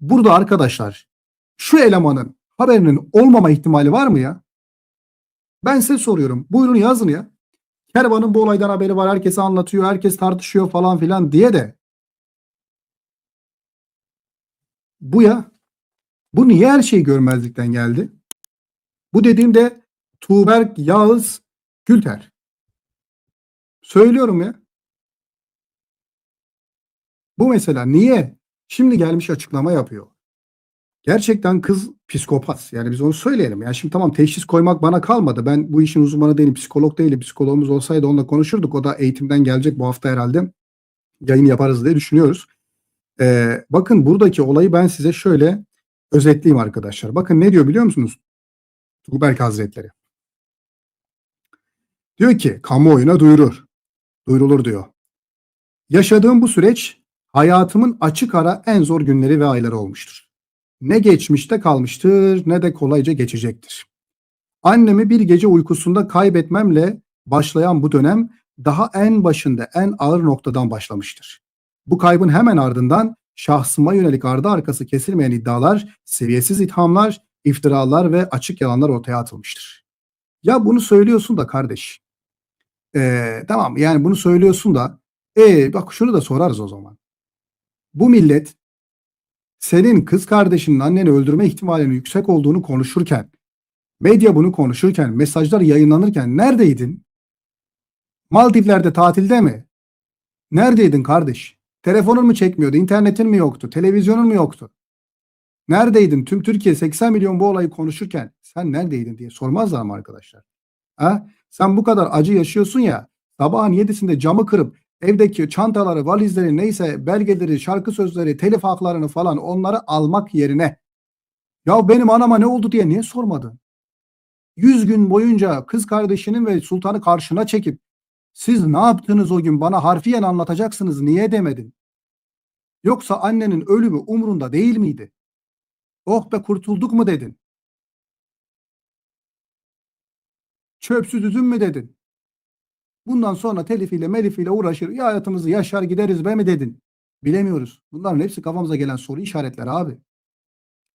burada arkadaşlar şu elemanın haberinin olmama ihtimali var mı ya? Ben size soruyorum. Buyurun yazın ya. Kervan'ın bu olaydan haberi var. Herkese anlatıyor. Herkes tartışıyor falan filan diye de. Bu ya. Bu niye her şeyi görmezlikten geldi? Bu dediğimde Tuğberk Yağız Gülter. Söylüyorum ya. Bu mesela niye? Şimdi gelmiş açıklama yapıyor. Gerçekten kız psikopat. Yani biz onu söyleyelim. Yani şimdi tamam teşhis koymak bana kalmadı. Ben bu işin uzmanı değilim. Psikolog değilim. Psikologumuz olsaydı onunla konuşurduk. O da eğitimden gelecek bu hafta herhalde. Yayın yaparız diye düşünüyoruz. Ee, bakın buradaki olayı ben size şöyle özetleyeyim arkadaşlar. Bakın ne diyor biliyor musunuz? Tuğberk Hazretleri. Diyor ki kamuoyuna duyurur. Duyurulur diyor. Yaşadığım bu süreç hayatımın açık ara en zor günleri ve ayları olmuştur. Ne geçmişte kalmıştır ne de kolayca geçecektir. Annemi bir gece uykusunda kaybetmemle başlayan bu dönem daha en başında en ağır noktadan başlamıştır. Bu kaybın hemen ardından şahsıma yönelik ardı arkası kesilmeyen iddialar, seviyesiz ithamlar, iftiralar ve açık yalanlar ortaya atılmıştır. Ya bunu söylüyorsun da kardeş. Ee, tamam yani bunu söylüyorsun da e bak şunu da sorarız o zaman. Bu millet senin kız kardeşinin anneni öldürme ihtimalinin yüksek olduğunu konuşurken, medya bunu konuşurken, mesajlar yayınlanırken neredeydin? Maldivler'de tatilde mi? Neredeydin kardeş? Telefonun mu çekmiyordu? internetin mi yoktu? Televizyonun mu yoktu? Neredeydin? Tüm Türkiye 80 milyon bu olayı konuşurken sen neredeydin diye sormazlar mı arkadaşlar? Ha? Sen bu kadar acı yaşıyorsun ya sabahın yedisinde camı kırıp evdeki çantaları, valizleri neyse belgeleri, şarkı sözleri, telif haklarını falan onları almak yerine ya benim anama ne oldu diye niye sormadın? 100 gün boyunca kız kardeşinin ve sultanı karşına çekip siz ne yaptınız o gün bana harfiyen anlatacaksınız niye demedin? Yoksa annenin ölümü umrunda değil miydi? Oh be kurtulduk mu dedin? Çöpsüz üzüm mü dedin? Bundan sonra telifiyle melifiyle uğraşır, ya hayatımızı yaşar gideriz be mi dedin? Bilemiyoruz. Bunların hepsi kafamıza gelen soru işaretleri abi.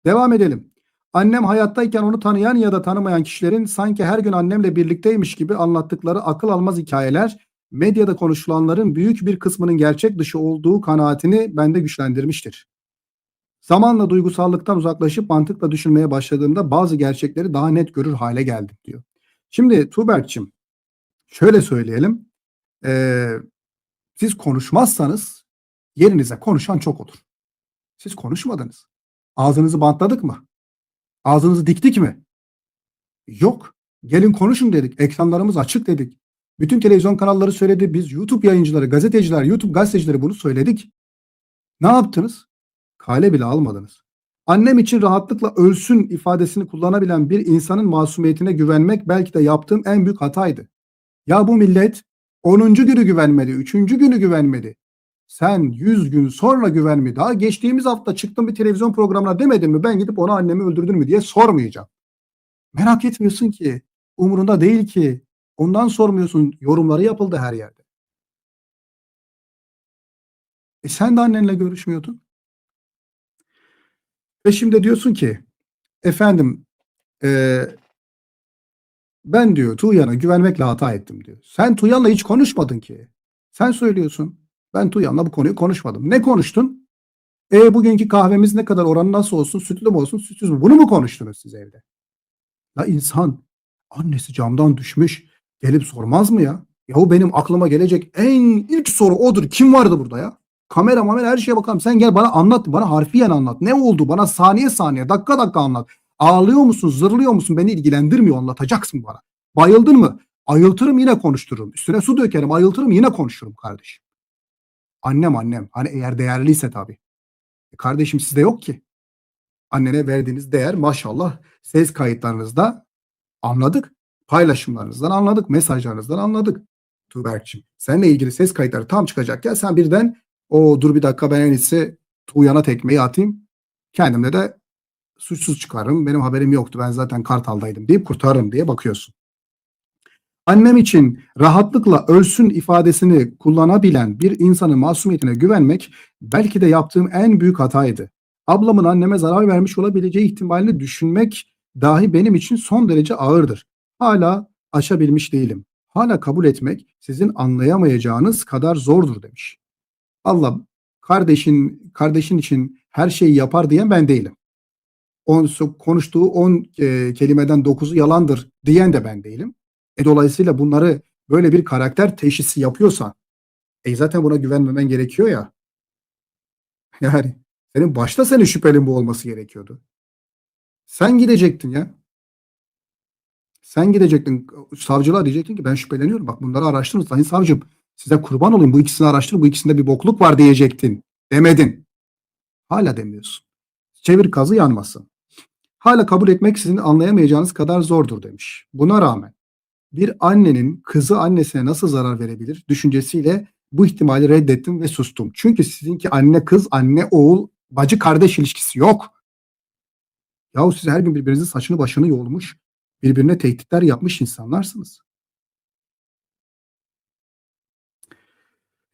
Devam edelim. Annem hayattayken onu tanıyan ya da tanımayan kişilerin sanki her gün annemle birlikteymiş gibi anlattıkları akıl almaz hikayeler medyada konuşulanların büyük bir kısmının gerçek dışı olduğu kanaatini bende güçlendirmiştir. Zamanla duygusallıktan uzaklaşıp mantıkla düşünmeye başladığımda bazı gerçekleri daha net görür hale geldim diyor. Şimdi Tuğberk'cim şöyle söyleyelim. Ee, siz konuşmazsanız yerinize konuşan çok olur. Siz konuşmadınız. Ağzınızı bantladık mı? Ağzınızı diktik mi? Yok. Gelin konuşun dedik. Ekranlarımız açık dedik. Bütün televizyon kanalları söyledi. Biz YouTube yayıncıları, gazeteciler, YouTube gazetecileri bunu söyledik. Ne yaptınız? Kale bile almadınız. Annem için rahatlıkla ölsün ifadesini kullanabilen bir insanın masumiyetine güvenmek belki de yaptığım en büyük hataydı. Ya bu millet 10. günü güvenmedi, 3. günü güvenmedi. Sen 100 gün sonra güvenme. Daha geçtiğimiz hafta çıktım bir televizyon programına demedin mi ben gidip ona annemi öldürdün mü diye sormayacağım. Merak etmiyorsun ki. Umurunda değil ki. Ondan sormuyorsun. Yorumları yapıldı her yerde. E sen de annenle görüşmüyordun. Ve şimdi diyorsun ki efendim e, ben diyor Tuğyan'a güvenmekle hata ettim diyor. Sen Tuğyan'la hiç konuşmadın ki. Sen söylüyorsun. Ben Tuğyan'la bu konuyu konuşmadım. Ne konuştun? E bugünkü kahvemiz ne kadar oranı nasıl olsun? Sütlü mü olsun, sütsüz mü? Bunu mu konuştunuz siz evde? Ya insan annesi camdan düşmüş gelip sormaz mı ya? Yahu benim aklıma gelecek en ilk soru odur. Kim vardı burada ya? Kamera mamera her şeye bakalım. Sen gel bana anlat. Bana harfiyen anlat. Ne oldu? Bana saniye saniye, dakika dakika anlat. Ağlıyor musun? Zırlıyor musun? Beni ilgilendirmiyor. Anlatacaksın bana. Bayıldın mı? Ayıltırım yine konuştururum. Üstüne su dökerim. Ayıltırım yine konuşurum kardeşim. Annem annem. Hani eğer değerliyse tabii. E kardeşim sizde yok ki. Annene verdiğiniz değer maşallah ses kayıtlarınızda anladık. Paylaşımlarınızdan anladık. Mesajlarınızdan anladık. Tuğberk'cim seninle ilgili ses kayıtları tam çıkacakken sen birden o dur bir dakika ben en iyisi Tuğyan'a tekmeyi atayım. Kendimle de suçsuz çıkarım. Benim haberim yoktu. Ben zaten Kartal'daydım deyip kurtarırım diye bakıyorsun. Annem için rahatlıkla ölsün ifadesini kullanabilen bir insanın masumiyetine güvenmek belki de yaptığım en büyük hataydı. Ablamın anneme zarar vermiş olabileceği ihtimalini düşünmek dahi benim için son derece ağırdır. Hala aşabilmiş değilim. Hala kabul etmek sizin anlayamayacağınız kadar zordur demiş. Allah kardeşin kardeşin için her şeyi yapar diyen ben değilim. On, konuştuğu 10 e, kelimeden 9'u yalandır diyen de ben değilim. E, dolayısıyla bunları böyle bir karakter teşhisi yapıyorsan e zaten buna güvenmemen gerekiyor ya. Yani senin başta senin şüphelin bu olması gerekiyordu. Sen gidecektin ya. Sen gidecektin. Savcılar diyecektin ki ben şüpheleniyorum. Bak bunları araştırın sayın savcım. Size kurban olayım bu ikisini araştırın. Bu ikisinde bir bokluk var diyecektin. Demedin. Hala demiyorsun. Çevir kazı yanmasın. Hala kabul etmek sizin anlayamayacağınız kadar zordur demiş. Buna rağmen bir annenin kızı annesine nasıl zarar verebilir düşüncesiyle bu ihtimali reddettim ve sustum. Çünkü sizinki anne kız, anne oğul, bacı kardeş ilişkisi yok. Yahu siz her gün birbirinizin saçını başını yolmuş, birbirine tehditler yapmış insanlarsınız.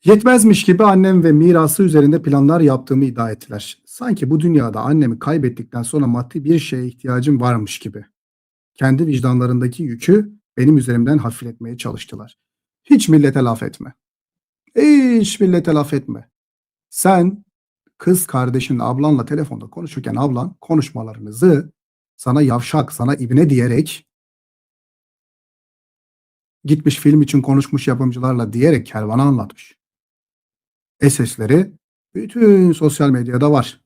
Yetmezmiş gibi annem ve mirası üzerinde planlar yaptığımı iddia ettiler. Sanki bu dünyada annemi kaybettikten sonra maddi bir şeye ihtiyacım varmış gibi. Kendi vicdanlarındaki yükü benim üzerimden hafifletmeye çalıştılar. Hiç millete laf etme. Hiç millete laf etme. Sen kız kardeşin ablanla telefonda konuşurken ablan konuşmalarınızı sana yavşak, sana ibne diyerek gitmiş film için konuşmuş yapımcılarla diyerek kervana anlatmış. SS'leri bütün sosyal medyada var.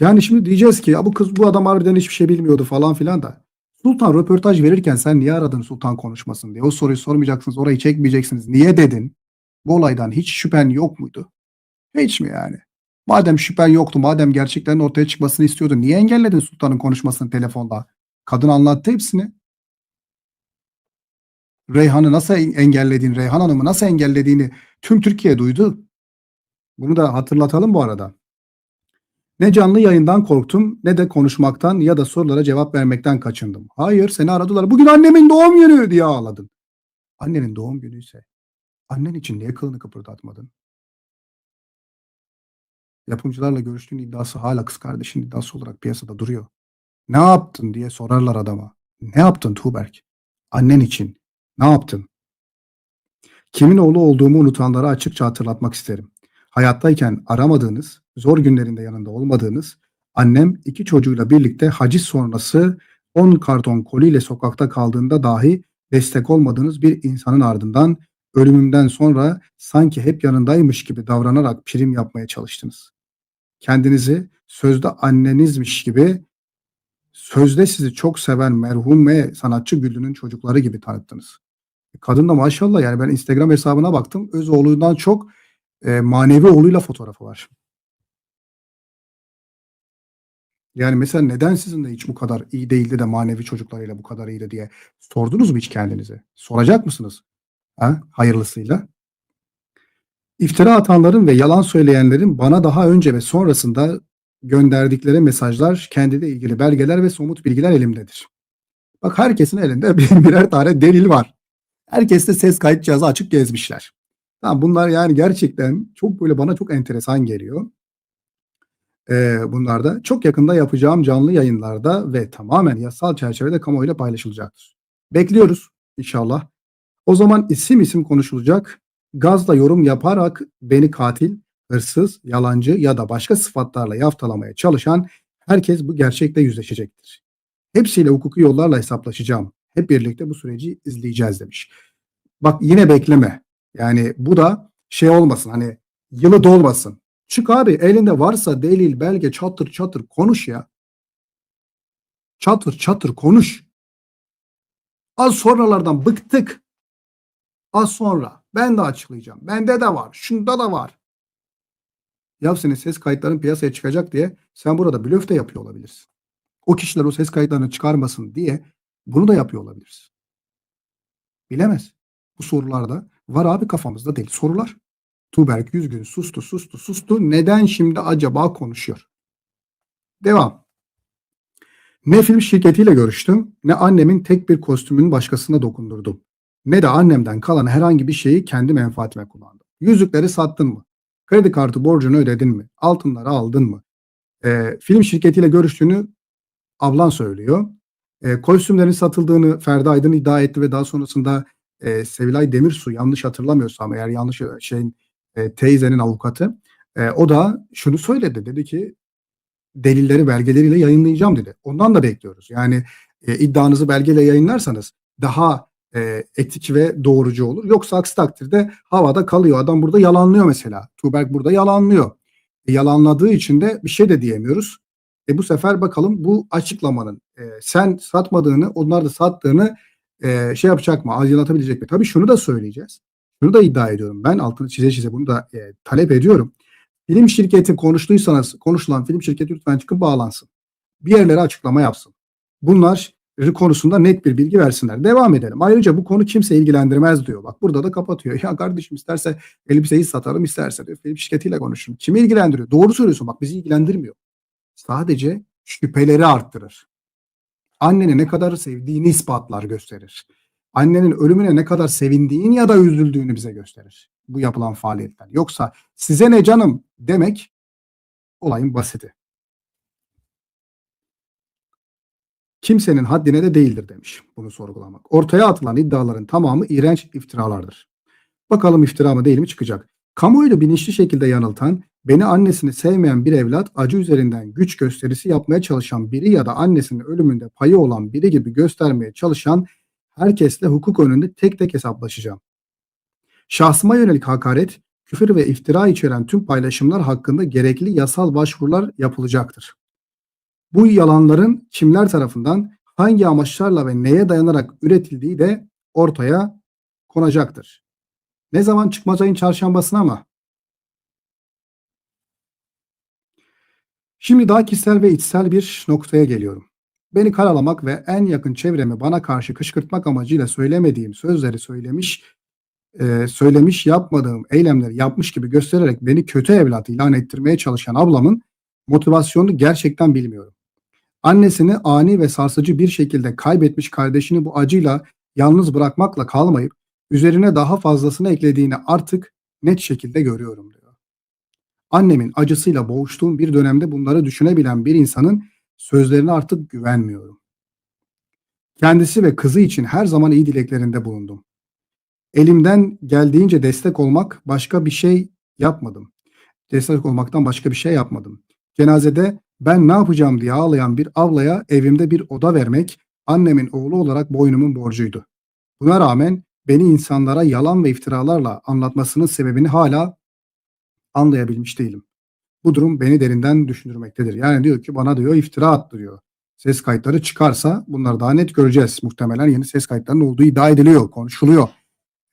Yani şimdi diyeceğiz ki ya bu kız bu adam harbiden hiçbir şey bilmiyordu falan filan da. Sultan röportaj verirken sen niye aradın Sultan konuşmasın diye. O soruyu sormayacaksınız, orayı çekmeyeceksiniz. Niye dedin? Bu olaydan hiç şüphen yok muydu? Hiç mi yani? Madem şüphen yoktu, madem gerçeklerin ortaya çıkmasını istiyordun, niye engelledin Sultan'ın konuşmasını telefonda? Kadın anlattı hepsini. Reyhan'ı nasıl engellediğini, Reyhan Hanım'ı nasıl engellediğini tüm Türkiye duydu. Bunu da hatırlatalım bu arada. Ne canlı yayından korktum ne de konuşmaktan ya da sorulara cevap vermekten kaçındım. Hayır seni aradılar. Bugün annemin doğum günü diye ağladın. Annenin doğum günüyse annen için niye kılını kıpırdatmadın? Yapımcılarla görüştüğün iddiası hala kız kardeşin iddiası olarak piyasada duruyor. Ne yaptın diye sorarlar adama. Ne yaptın Tuğberk? Annen için ne yaptın? Kimin oğlu olduğumu unutanlara açıkça hatırlatmak isterim. Hayattayken aramadığınız, zor günlerinde yanında olmadığınız, annem iki çocuğuyla birlikte haciz sonrası 10 karton koliyle sokakta kaldığında dahi destek olmadığınız bir insanın ardından ölümümden sonra sanki hep yanındaymış gibi davranarak prim yapmaya çalıştınız. Kendinizi sözde annenizmiş gibi sözde sizi çok seven merhum ve sanatçı Güllü'nün çocukları gibi tanıttınız. Kadın da maşallah yani ben Instagram hesabına baktım. Öz oğlundan çok e, manevi oğluyla fotoğrafı var. Yani mesela neden sizinle hiç bu kadar iyi değildi de manevi çocuklarıyla bu kadar iyiydi diye sordunuz mu hiç kendinize? Soracak mısınız? Ha? Hayırlısıyla. İftira atanların ve yalan söyleyenlerin bana daha önce ve sonrasında gönderdikleri mesajlar, kendiyle ilgili belgeler ve somut bilgiler elimdedir. Bak herkesin elinde birer tane delil var. Herkes de ses kayıt cihazı açık gezmişler. Tamam bunlar yani gerçekten çok böyle bana çok enteresan geliyor. Ee, bunlar çok yakında yapacağım canlı yayınlarda ve tamamen yasal çerçevede kamuoyuyla paylaşılacaktır. Bekliyoruz inşallah. O zaman isim isim konuşulacak. Gazla yorum yaparak beni katil, hırsız, yalancı ya da başka sıfatlarla yaftalamaya çalışan herkes bu gerçekle yüzleşecektir. Hepsiyle hukuki yollarla hesaplaşacağım. Hep birlikte bu süreci izleyeceğiz demiş. Bak yine bekleme. Yani bu da şey olmasın hani yılı dolmasın. Çık abi elinde varsa delil, belge çatır çatır konuş ya. Çatır çatır konuş. Az sonralardan bıktık. Az sonra ben de açıklayacağım. Bende de var. Şunda da var. Ya senin ses kayıtların piyasaya çıkacak diye sen burada blöf de yapıyor olabilirsin. O kişiler o ses kayıtlarını çıkarmasın diye bunu da yapıyor olabilirsin. Bilemez. Bu sorularda var abi kafamızda değil. Sorular. Tuğberk 100 gün sustu sustu sustu. Neden şimdi acaba konuşuyor? Devam. Ne film şirketiyle görüştüm ne annemin tek bir kostümünün başkasına dokundurdum. Ne de annemden kalan herhangi bir şeyi kendi menfaatime kullandım. Yüzükleri sattın mı? Kredi kartı borcunu ödedin mi? Altınları aldın mı? Eee, film şirketiyle görüştüğünü ablan söylüyor. Eee, kostümlerin satıldığını Ferdi Aydın iddia etti ve daha sonrasında, eee, Sevilay Demirsu yanlış hatırlamıyorsam eğer yanlış, eee, şeyin, eee, teyzenin avukatı, eee, o da şunu söyledi. Dedi ki delilleri belgeleriyle yayınlayacağım dedi. Ondan da bekliyoruz. Yani, eee, iddianızı belgeyle yayınlarsanız daha, eee, etik ve doğrucu olur. Yoksa aksi takdirde havada kalıyor. Adam burada yalanlıyor mesela. Tuğberk burada yalanlıyor. E, yalanladığı için de bir şey de diyemiyoruz. E, bu sefer bakalım bu açıklamanın, eee, sen satmadığını, onlar da sattığını, eee, şey yapacak mı, aydınlatabilecek mi? Tabii şunu da söyleyeceğiz. Şunu da iddia ediyorum. Ben altını çize çize bunu da, eee, talep ediyorum. Film şirketi konuştuysanız, konuşulan film şirketi lütfen çıkıp bağlansın. Bir yerlere açıklama yapsın. Bunları konusunda net bir bilgi versinler. Devam edelim. Ayrıca bu konu kimseyi ilgilendirmez diyor. Bak burada da kapatıyor. Ya kardeşim isterse elbiseyi satarım, isterse diyor film şirketiyle konuşurum. Kimi ilgilendiriyor? Doğru söylüyorsun bak bizi ilgilendirmiyor. Sadece şüpheleri arttırır. Anneni ne kadar sevdiğini ispatlar, gösterir. Annenin ölümüne ne kadar sevindiğini ya da üzüldüğünü bize gösterir bu yapılan faaliyetler. Yoksa size ne canım demek olayın basiti. Kimsenin haddine de değildir demiş bunu sorgulamak. Ortaya atılan iddiaların tamamı iğrenç iftiralardır. Bakalım iftira mı değil mi çıkacak. Kamuoyunu bilinçli şekilde yanıltan, beni annesini sevmeyen bir evlat acı üzerinden güç gösterisi yapmaya çalışan biri ya da annesinin ölümünde payı olan biri gibi göstermeye çalışan herkesle hukuk önünde tek tek hesaplaşacağım. Şahsıma yönelik hakaret, küfür ve iftira içeren tüm paylaşımlar hakkında gerekli yasal başvurular yapılacaktır. Bu yalanların kimler tarafından, hangi amaçlarla ve neye dayanarak üretildiği de ortaya konacaktır. Ne zaman çıkmaz ayın çarşambasına mı? Şimdi daha kişisel ve içsel bir noktaya geliyorum. Beni karalamak ve en yakın çevremi bana karşı kışkırtmak amacıyla söylemediğim sözleri söylemiş, eee, söylemiş yapmadığım eylemleri yapmış gibi göstererek beni kötü evlat ilan ettirmeye çalışan ablamın motivasyonunu gerçekten bilmiyorum. Annesini ani ve sarsıcı bir şekilde kaybetmiş kardeşini bu acıyla yalnız bırakmakla kalmayıp üzerine daha fazlasını eklediğini artık net şekilde görüyorum diyor. Annemin acısıyla boğuştuğum bir dönemde bunları düşünebilen bir insanın sözlerine artık güvenmiyorum. Kendisi ve kızı için her zaman iyi dileklerinde bulundum. Elimden geldiğince destek olmak başka bir şey yapmadım. Destek olmaktan başka bir şey yapmadım. Cenazede ben ne yapacağım diye ağlayan bir ablaya evimde bir oda vermek annemin oğlu olarak boynumun borcuydu. Buna rağmen beni insanlara yalan ve iftiralarla anlatmasının sebebini hala anlayabilmiş değilim. Bu durum beni derinden düşündürmektedir. Yani diyor ki bana diyor iftira attı diyor. Ses kayıtları çıkarsa bunları daha net göreceğiz. Muhtemelen yeni ses kayıtlarının olduğu iddia ediliyor, konuşuluyor.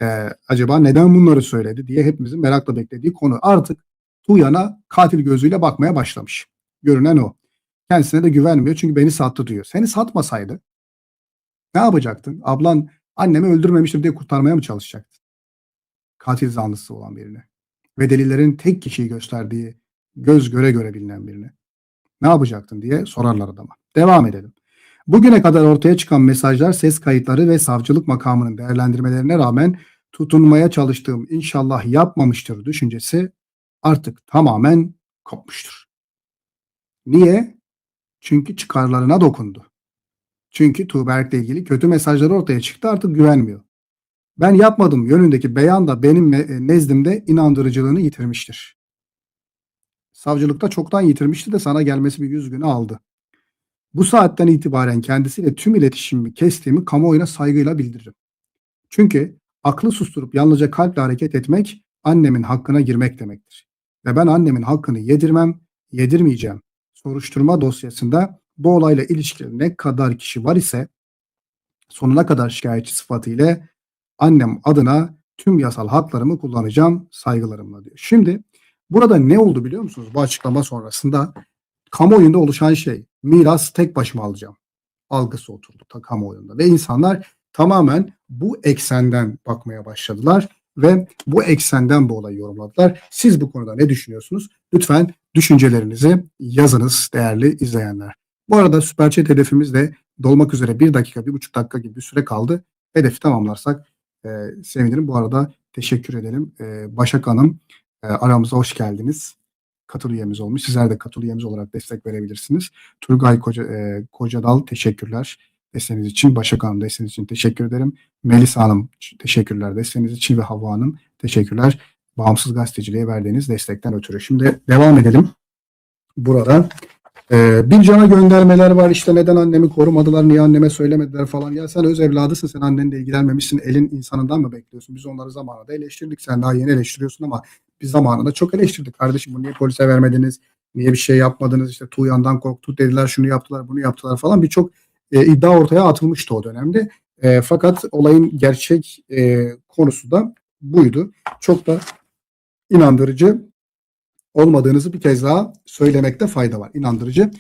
Ee, acaba neden bunları söyledi diye hepimizin merakla beklediği konu. Artık Tuğyan'a katil gözüyle bakmaya başlamış. Görünen o. Kendisine de güvenmiyor çünkü beni sattı diyor. Seni satmasaydı ne yapacaktın? Ablan annemi öldürmemiştir diye kurtarmaya mı çalışacaktın? Katil zanlısı olan birine. Ve delillerin tek kişiyi gösterdiği göz göre göre bilinen birine. Ne yapacaktın diye sorarlar adama. Devam edelim. Bugüne kadar ortaya çıkan mesajlar, ses kayıtları ve savcılık makamının değerlendirmelerine rağmen tutunmaya çalıştığım inşallah yapmamıştır düşüncesi artık tamamen kopmuştur. Niye? Çünkü çıkarlarına dokundu. Çünkü Tuğberk'le ilgili kötü mesajları ortaya çıktı artık güvenmiyor. Ben yapmadım yönündeki beyan da benim nezdimde inandırıcılığını yitirmiştir. Savcılıkta çoktan yitirmişti de sana gelmesi bir yüz günü aldı. Bu saatten itibaren kendisiyle tüm iletişimimi kestiğimi kamuoyuna saygıyla bildiririm. Çünkü aklı susturup yalnızca kalple hareket etmek annemin hakkına girmek demektir. Ve ben annemin hakkını yedirmem, yedirmeyeceğim. Soruşturma dosyasında bu olayla ilişkili ne kadar kişi var ise sonuna kadar şikayetçi sıfatıyla annem adına tüm yasal haklarımı kullanacağım saygılarımla diyor. Şimdi burada ne oldu biliyor musunuz bu açıklama sonrasında? Kamuoyunda oluşan şey miras tek başıma alacağım algısı oturdu ta kamuoyunda ve insanlar tamamen bu eksenden bakmaya başladılar ve bu eksenden bu olayı yorumladılar. Siz bu konuda ne düşünüyorsunuz? Lütfen düşüncelerinizi yazınız değerli izleyenler. Bu arada Süper Chat hedefimiz de dolmak üzere bir dakika, bir buçuk dakika gibi bir süre kaldı. Hedefi tamamlarsak e, sevinirim. Bu arada teşekkür edelim. E, Başak Hanım e, aramıza hoş geldiniz. Katıl üyemiz olmuş. Sizler de katıl üyemiz olarak destek verebilirsiniz. Turgay Koca, e, Kocadal teşekkürler desteğiniz için. Başak Hanım desteğiniz için teşekkür ederim. Melisa Hanım teşekkürler desteğiniz için ve Havva Hanım teşekkürler. Bağımsız gazeteciliğe verdiğiniz destekten ötürü. Şimdi devam edelim. Burada ee, bir cana göndermeler var. İşte neden annemi korumadılar niye anneme söylemediler falan. Ya sen öz evladısın sen annenle ilgilenmemişsin. Elin insanından mı bekliyorsun? Biz onları zamanında eleştirdik. Sen daha yeni eleştiriyorsun ama biz zamanında çok eleştirdik. Kardeşim bunu niye polise vermediniz? Niye bir şey yapmadınız? İşte Tuğyan'dan korktu dediler şunu yaptılar bunu yaptılar falan. Birçok e, iddia ortaya atılmıştı o dönemde. E, fakat olayın gerçek e, konusu da buydu. Çok da inandırıcı olmadığınızı bir kez daha söylemekte fayda var. İnandırıcı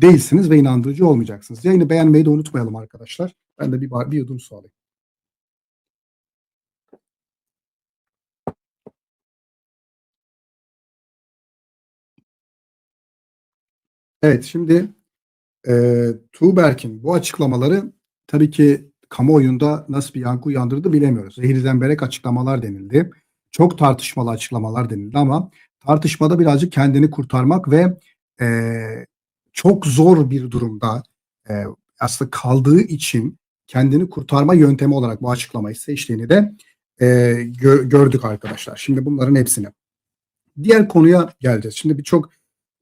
değilsiniz ve inandırıcı olmayacaksınız. Yayını beğenmeyi de unutmayalım arkadaşlar. Ben de bir, bir yudum su alayım. Evet şimdi e, Tuğberk'in bu açıklamaları tabii ki kamuoyunda nasıl bir yankı uyandırdı bilemiyoruz. Zehir zemberek açıklamalar denildi. Çok tartışmalı açıklamalar denildi ama tartışmada birazcık kendini kurtarmak ve e, çok zor bir durumda e, aslında kaldığı için kendini kurtarma yöntemi olarak bu açıklamayı seçtiğini de e, gö- gördük arkadaşlar. Şimdi bunların hepsini. Diğer konuya geleceğiz. Şimdi birçok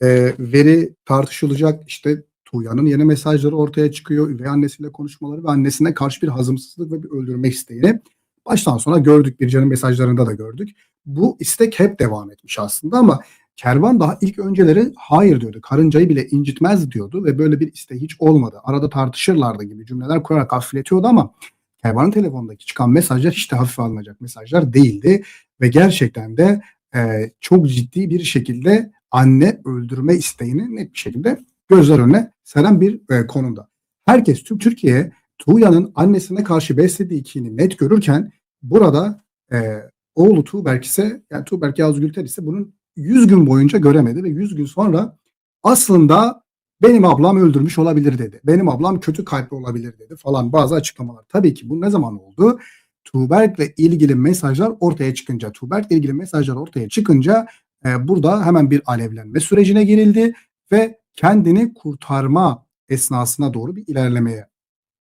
e, veri tartışılacak. İşte Tuğya'nın yeni mesajları ortaya çıkıyor. Üvey annesiyle konuşmaları ve annesine karşı bir hazımsızlık ve bir öldürme isteğini baştan sona gördük. Bircan'ın mesajlarında da gördük. Bu istek hep devam etmiş aslında ama Kervan daha ilk önceleri hayır diyordu. Karıncayı bile incitmez diyordu ve böyle bir isteği hiç olmadı. Arada tartışırlardı gibi cümleler kurarak hafifletiyordu ama Kervan'ın telefonundaki çıkan mesajlar hiç de hafife alınacak mesajlar değildi. Ve gerçekten de e, çok ciddi bir şekilde anne öldürme isteğini net bir şekilde gözler önüne seren bir e, konumda. Herkes tüm Türkiye Tuğya'nın annesine karşı beslediği kini net görürken burada e, oğlu Tuğberk ise yani Tuğberk Yavuz Gülter ise bunun 100 gün boyunca göremedi ve 100 gün sonra aslında benim ablam öldürmüş olabilir dedi. Benim ablam kötü kalpli olabilir dedi falan bazı açıklamalar. Tabii ki bu ne zaman oldu? Tuğberk'le ilgili mesajlar ortaya çıkınca, Tuğberk'le ilgili mesajlar ortaya çıkınca e, burada hemen bir alevlenme sürecine girildi ve kendini kurtarma esnasına doğru bir ilerlemeye